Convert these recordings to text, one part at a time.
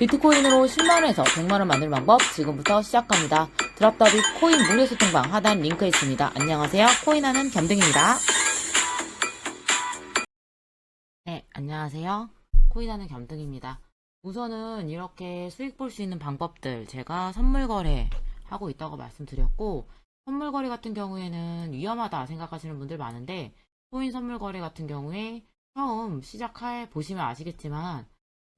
비트코인으로 10만원에서 100만원 만드는 방법 지금부터 시작합니다. 드랍더비 코인 무료 소통방 하단 링크에 있습니다. 안녕하세요. 코인하는 겸등입니다. 네, 안녕하세요. 코인하는 겸등입니다. 우선은 이렇게 수익 볼 수 있는 방법들 제가 선물 거래 하고 있다고 말씀드렸고 선물 거래 같은 경우에는 위험하다 생각하시는 분들 많은데 코인 선물 거래 같은 경우에 처음 시작해 보시면 아시겠지만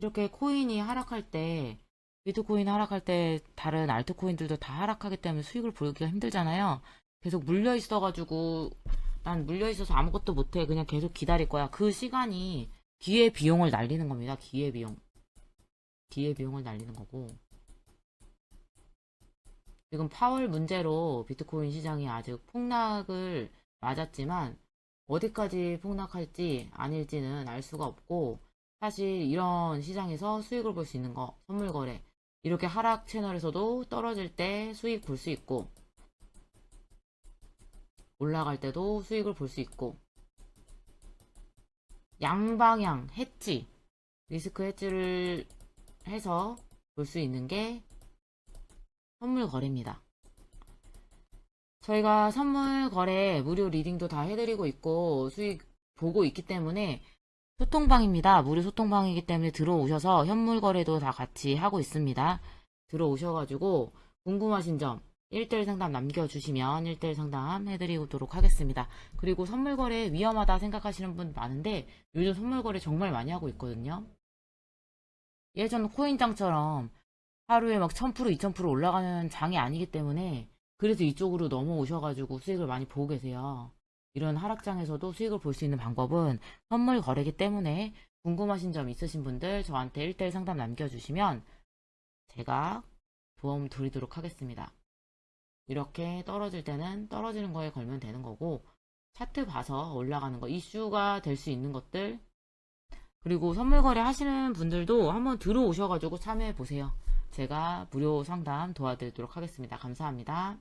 이렇게 코인이 하락할 때 비트코인 하락할 때 다른 알트코인들도 다 하락하기 때문에 수익을 보기가 힘들잖아요. 계속 물려 있어가지고 난 물려 있어서 아무것도 못해 그냥 계속 기다릴 거야. 그 시간이 기회 비용을 날리는 겁니다. 기회 비용. 기회 비용을 날리는 거고. 지금 파월 문제로 비트코인 시장이 아직 폭락을 맞았지만 어디까지 폭락할지 아닐지는 알 수가 없고 사실 이런 시장에서 수익을 볼 수 있는 거 선물 거래 이렇게 하락 채널에서도 떨어질 때 수익 볼 수 있고 올라갈 때도 수익을 볼 수 있고 양방향 해지 리스크 해지를 해서 볼 수 있는 게 선물 거래입니다. 저희가 선물 거래 무료 리딩도 다 해드리고 있고 수익 보고 있기 때문에 소통방입니다. 무료 소통방이기 때문에 들어오셔서 현물 거래도 다 같이 하고 있습니다. 들어오셔가지고 궁금하신 점 1대1 상담 남겨주시면 1대1 상담 해드리도록 하겠습니다. 그리고 선물 거래 위험하다 생각하시는 분 많은데 요즘 선물 거래 정말 많이 하고 있거든요. 예전 코인장처럼 하루에 막 1000% 2000% 올라가는 장이 아니기 때문에 그래서 이쪽으로 넘어오셔가지고 수익을 많이 보고 계세요. 이런 하락장에서도 수익을 볼 수 있는 방법은 선물 거래기 때문에 궁금하신 점 있으신 분들 저한테 1대1 상담 남겨주시면 제가 도움 드리도록 하겠습니다. 이렇게 떨어질 때는 떨어지는 거에 걸면 되는 거고 차트 봐서 올라가는 거 이슈가 될 수 있는 것들 그리고 선물 거래 하시는 분들도 한번 들어오셔가지고 참여해 보세요. 제가 무료 상담 도와드리도록 하겠습니다. 감사합니다.